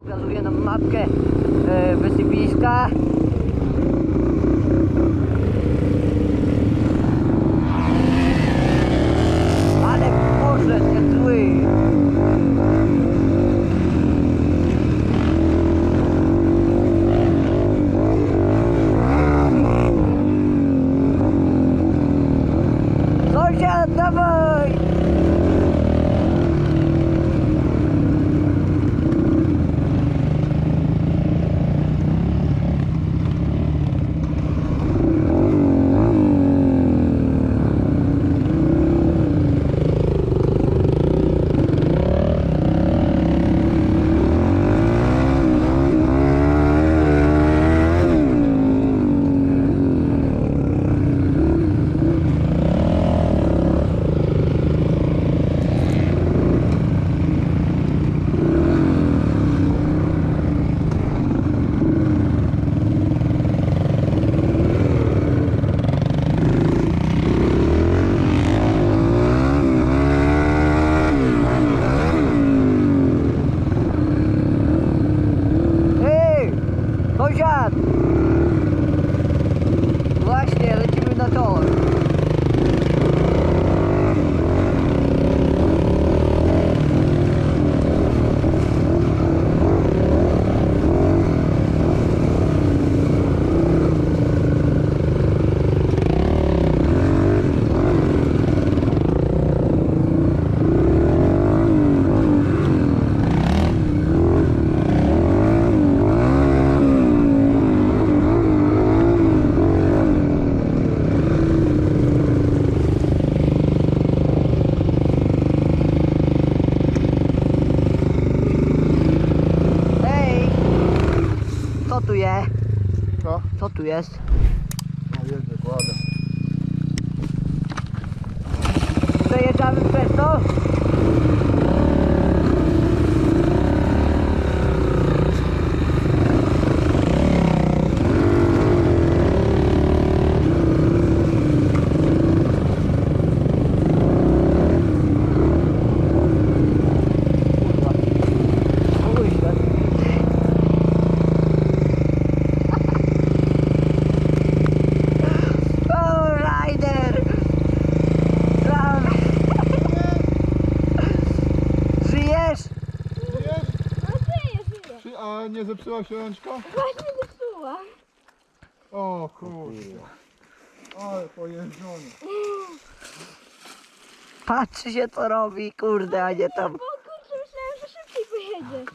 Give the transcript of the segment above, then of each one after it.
Pokazuję nam mapkę e, wysypiska. Ale poszedł jak zły. Sąsiad, dawaj! Ej! Sąsiad! Właśnie, lecimy na tor. Ej! Co tu jest? Co? Co tu jest? No jedzie, kładę. Przejeżdżamy przez to? Kurwa. O, Ryder! Tam! Żyjesz? Żyjesz? No żyję, żyję. Czy, a nie zepsuła się rączka? Właśnie zepsuła. O kurde. Ale pojeżdżony. Patrzy się co robi, kurde, a nie tam. Bo kurczę, myślałem, że szybciej pojedzie.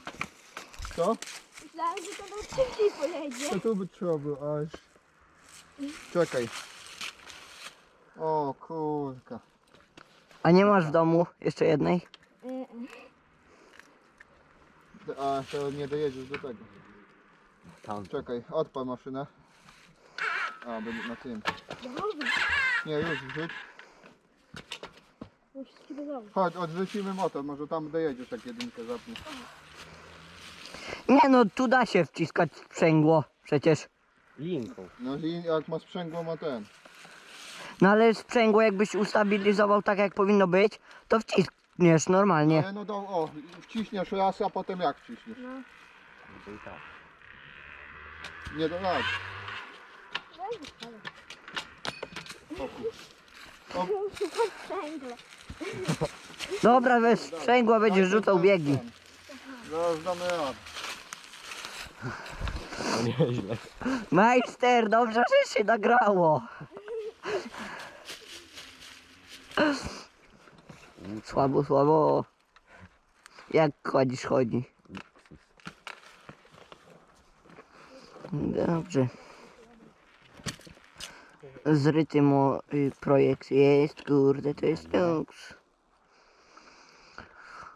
Co? Myślałem, że to nam szybciej pojedzie. To tu by trzeba było, aż. Czekaj. O kurka. A nie masz w domu jeszcze jednej? E, e. A to nie dojedziesz do tego. Czekaj, odpal maszynę. A, będzie na tym. Nie, już wrzuć. Chodź, odrzucimy motor, może tam dojedziesz jak jedynkę zapniesz. Nie no, tu da się wciskać sprzęgło przecież. Linką. No i jak ma sprzęgło, ma ten. No ale sprzęgło jakbyś ustabilizował tak jak powinno być, to wciskniesz normalnie. Ale no do, o, wciśniesz raz, a potem jak wciśniesz? No, i tak. Nie do. O, sprzęgle. Dobra, weź sprzęgło, będziesz rzucał biegi. Zaraz damy radę. No nieźle. Majster, dobrze, że się nagrało. Słabo, słabo. Jak chodzisz, chodzi. Dobrze. Zryty y, projekt jest, kurde, to jest luks.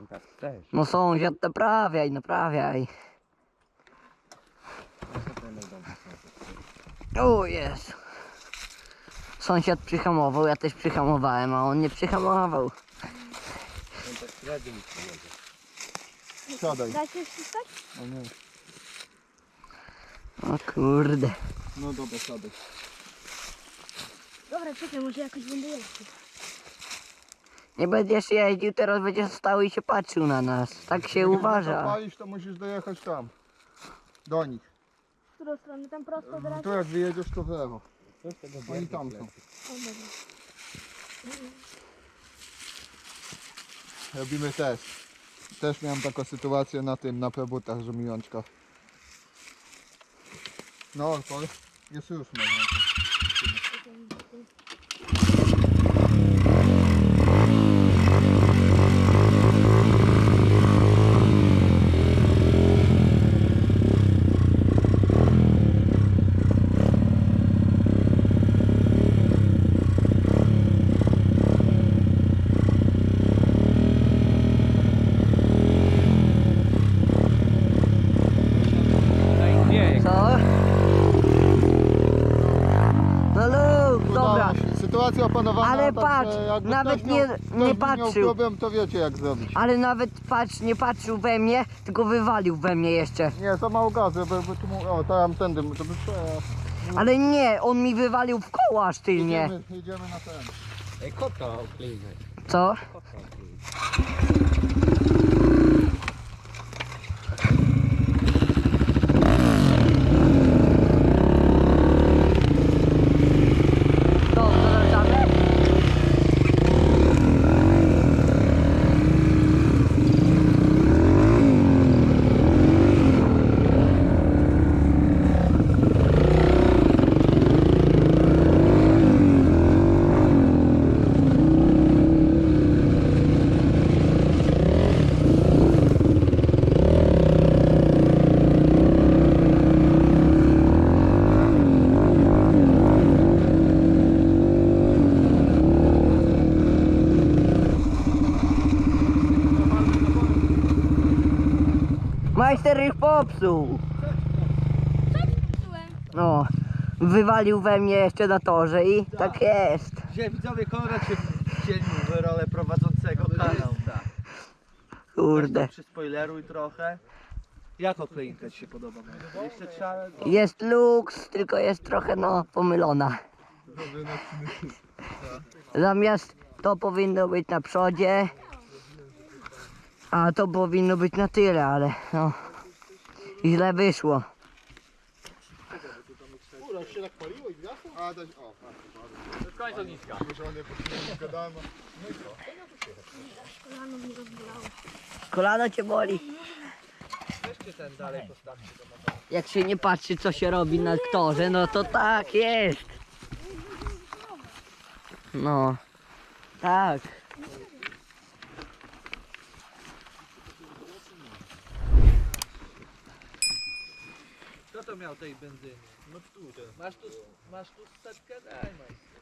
Tak. No sąsiad, naprawiaj, naprawiaj. O jest. Sąsiad przyhamował, ja też przyhamowałem, a on nie przyhamował. Średnio mi. Siadaj. Dajcie wciskać? O nie. O kurde. No dobra, siadaj. Dobra, czekaj, może jakoś będę jeździł. Nie będziesz jeździł, teraz będziesz stał i się patrzył na nas. Tak się Jak uważa. zapalisz, to musisz dojechać tam. Do nich. W którą stronę? Tam prosto teraz? Tu jak wyjedziesz, to w lewo. Co z tego Oni tam są. O, dobra. Robimy test. Też miałem taką sytuację na tym, na probutach, że mi jączka. No, Orpol, jest już można. Bieg. Co? No lub, Udało dobra. się. Sytuacja opanowana, Ale także patrz, jakby nawet ktoś miał, nie- ktoś nie by miał patrzył. problem, to wiecie jak zrobić. Ale nawet patrz, nie patrzył we mnie, tylko wywalił we mnie jeszcze. Nie, za mało gazu, by, by tu mu... O, tam tędy, to by... Ale nie, on mi wywalił w koło aż tylnie. Jedziemy, jedziemy na ten. Ej, kota okleimy. Co? Kota Majster ich popsuł. No, wywalił we mnie jeszcze na torze i tak jest. Dzisiaj widzowie Konrad się wcielił w rolę prowadzącego kanał. Tak. Kurde. Przyspoileruj trochę. Jak okleinka Ci się podoba? Jeszcze trzeba... Jest luks, tylko jest trochę no pomylona. Zamiast to powinno być na przodzie, a to powinno być na tyle, ale no źle wyszło. Już się tak paliło i? A, dać, o, To jest koniec ogniska. Gadałem, Kolano mi rozbolało. Kolano cię boli. ten dalej postawcie. Jak się nie patrzy co się robi na torze, no to tak jest. No, tak. To miał tej benzyny? No tu. Masz tu, masz tu setkę? Daj, majster.